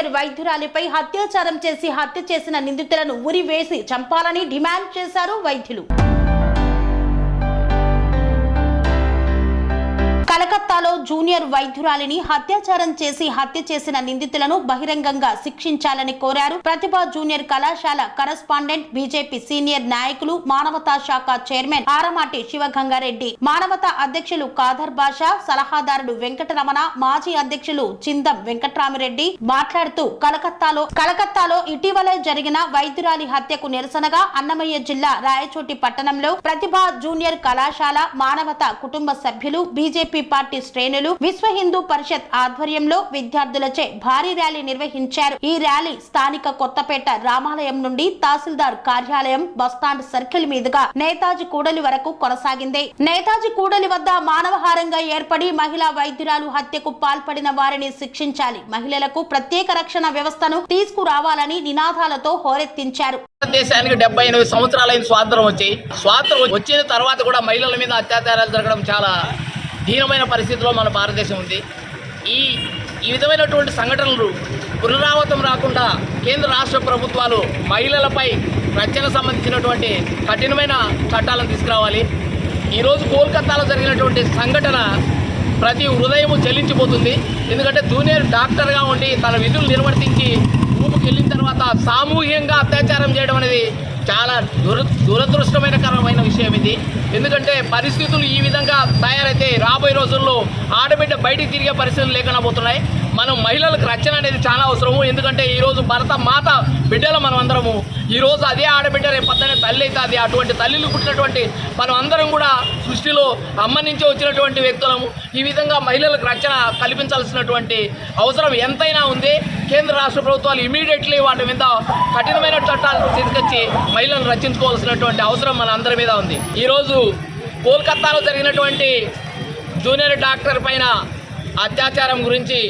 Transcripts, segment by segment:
Senior వైద్యురాలిపై అత్యాచారం చేసి హత్య చేసిన నిందితులను ఉరివేసి చంపాలని డిమాండ్ చేశారు వైద్యులు. కలకత్తాలో జూనియర్ వైద్యురాలిని అత్యాచారం చేసి హత్య చేసిన నిందితులను బహిరంగంగా శిక్షించాలని కోరారు. ప్రతిభ జూనియర్ కళాశాల కరస్పాండెంట్ బీజేపీ సీనియర్ నాయకులు మానవతా శాఖ చైర్మన్ ఆరమాటి శివగంగారెడ్డి మానవతా అధ్యక్షులు కాదర్ బాషా సలహాదారుడు వెంకటరమణ మాజీ అధ్యక్షులు చిందం వెంకట్రామిరెడ్డి మాట్లాడుతూ కలకత్తాలో కలకత్తాలో ఇటీవలే జరిగిన వైద్యురాలి హత్యకు నిరసనగా అన్నమయ్య జిల్లా రాయచోటి పట్టణంలో ప్రతిభ జూనియర్ కళాశాల మానవత కుటుంబ సభ్యులు బీజేపీ పార్టీ శ్రేణులు విశ్వ హిందూ పరిషత్ ఆధ్వర్యంలో విద్యార్థులచే భారీ ర్యాలీ నిర్వహించారు. ఈ ర్యాలీ స్థానిక కొత్తపేట రామాలయం నుండి తహసీల్దార్ కార్యాలయం బస్టాండ్ సర్కిల్ మీదుగా నేతాజీ కూడలి వరకు కొనసాగింది. నేతాజీ కూడలి వద్ద మానవహారంగా ఏర్పడి మహిళా వైద్యురాలు హత్యకు పాల్పడిన వారిని శిక్షించాలి. మహిళలకు ప్రత్యేక రక్షణ వ్యవస్థను తీసుకురావాలని నినాదాలతో హోరెత్తించారు. భారతదేశానికి డెబ్బై ఎనిమిది సంవత్సరాలైన స్వాతంత్రం వచ్చి స్వాతంత్రం వచ్చిన తర్వాత కూడా మహిళల మీద అత్యాచారాలు జరగడం చాలా దీనమైన పరిస్థితిలో మన భారతదేశం ఉంది. ఈ ఈ విధమైనటువంటి సంఘటనలు పునరావృతం రాకుండా కేంద్ర రాష్ట్ర ప్రభుత్వాలు మహిళలపై రక్షణ సంబంధించినటువంటి కఠినమైన చట్టాలను తీసుకురావాలి. ఈరోజు కోల్కతాలో జరిగినటువంటి సంఘటన ప్రతి హృదయము చెల్లించిపోతుంది. ఎందుకంటే జూనియర్ డాక్టర్గా ఉండి తన విధులు నిర్వర్తించి ఊపుకెళ్ళిన తర్వాత సామూహికంగా అత్యాచారం చేయడం అనేది చాలా దుర దురదృష్టమైనకరమైన విషయం ఇది. ఎందుకంటే పరిస్థితులు ఈ విధంగా తయారైతే రాబోయే రోజుల్లో ఆడబిడ్డ బయటికి తిరిగే పరిస్థితులు లేకుండా పోతున్నాయి. మనం మహిళలకు రక్షణ అనేది చాలా అవసరము. ఎందుకంటే ఈరోజు భరత మాత బిడ్డలు మనం అందరము. ఈరోజు అదే ఆడబిడ్డ రేపు పక్కనే తల్లి అవుతుంది. అటువంటి తల్లిలు పుట్టినటువంటి మనం అందరం కూడా సృష్టిలో అమ్మ నుంచి వచ్చినటువంటి వ్యక్తులము. ఈ విధంగా మహిళలకు రక్షణ కల్పించాల్సినటువంటి అవసరం ఎంతైనా ఉంది. కేంద్ర రాష్ట్ర ప్రభుత్వాలు ఇమీడియట్లీ వాటి మీద కఠినమైన చట్టాలు తీసుకొచ్చి మహిళలను రక్షించుకోవాల్సినటువంటి అవసరం మన అందరి మీద ఉంది. ఈరోజు కోల్కత్తాలో జరిగినటువంటి జూనియర్ డాక్టర్ పైన అత్యాచారం గురించి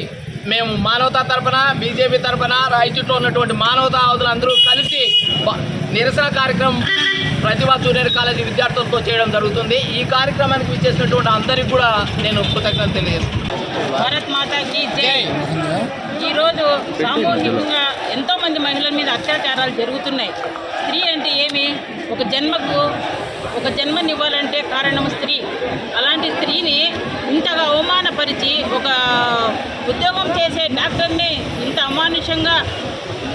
మేము మానవతా తరపున బీజేపీ తరపున రాయచూట్లో ఉన్నటువంటి మానవతావాదులు అందరూ కలిసి నిరసన కార్యక్రమం ప్రతిభా జూనియర్ కాలేజీ విద్యార్థులతో చేయడం జరుగుతుంది. ఈ కార్యక్రమానికి విచ్చేసినటువంటి అందరికీ కూడా నేను తెలియజేస్తున్నాను భారత్ మాతాకి జై. ఈరోజు సామూహికంగా ఎంతో మంది మహిళల మీద అత్యాచారాలు జరుగుతున్నాయి. స్త్రీ అంటే ఏమి? ఒక జన్మకు ఒక జన్మనివ్వాలంటే కారణం స్త్రీ. అలాంటి స్త్రీని ఇంతగా అవమానపరిచి ఒక ఉద్యోగం చేసే డాక్టర్ని ఇంత అమానుషంగా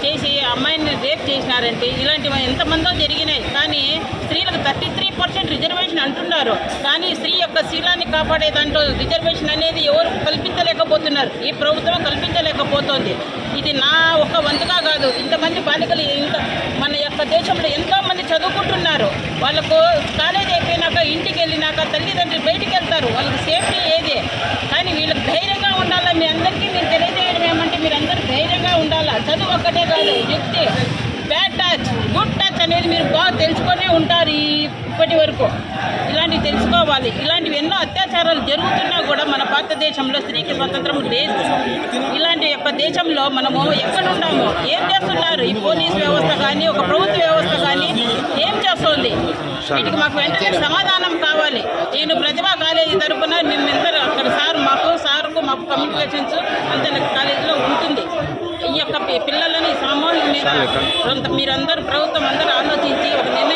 చేసి అమ్మాయిని రేప్ చేసినారంటే ఇలాంటివి ఎంతమందో జరిగినాయి. కానీ స్త్రీలకు థర్టీ త్రీ పర్సెంట్ రిజర్వేషన్ అంటున్నారు. కానీ స్త్రీ యొక్క శీలాన్ని కాపాడే దాంట్లో రిజర్వేషన్ అనేది ఎవరు కల్పించలేకపోతున్నారు. ఈ ప్రభుత్వం కల్పించలేకపోతుంది. ఇది నా ఒక్క వంతుగా కాదు. ఇంతమంది బాలికలు ఇంత మన దేశంలో ఎంతో మంది చదువుకుంటున్నారు. వాళ్ళకు కాలేజ్ అయిపోయినాక ఇంటికి వెళ్ళినాక తల్లిదండ్రులు బయటికి వెళ్తారు. వాళ్ళకి సేఫ్టీ ఏది? కానీ వీళ్ళకి ధైర్యంగా ఉండాలా? మీ అందరికీ మీరు తెలియజేయడం ఏమంటే మీరు అందరూ ధైర్యంగా ఉండాలా? చదువు ఒక్కటే కాదు వ్యక్తి తెలుసుకొనే ఉంటారు ఇప్పటి వరకు. ఇలాంటివి తెలుసుకోవాలి. ఇలాంటివి ఎన్నో అత్యాచారాలు జరుగుతున్నా కూడా మన భారతదేశంలో స్త్రీకి స్వతంత్రం లేదు. ఇలాంటి యొక్క దేశంలో మనము ఎక్కడ ఉన్నాము ఏం చేస్తున్నారు? ఈ పోలీస్ వ్యవస్థ కానీ ఒక ప్రభుత్వ వ్యవస్థ కానీ ఏం చేస్తోంది? వీటికి మాకు వెంటనే సమాధానం కావాలి. నేను ప్రతిభా కాలేజీ తరపున మేమందరూ అక్కడ సార్ మాకు సార్కు మాకు కమ్యూనికేషన్స్ అంత కాలేజీలో ఉంటుంది. ఈ యొక్క పిల్లలని సామూహిక మీద మీరందరూ ప్రభుత్వం అందరూ ఆలోచించి ఒక అందరినీ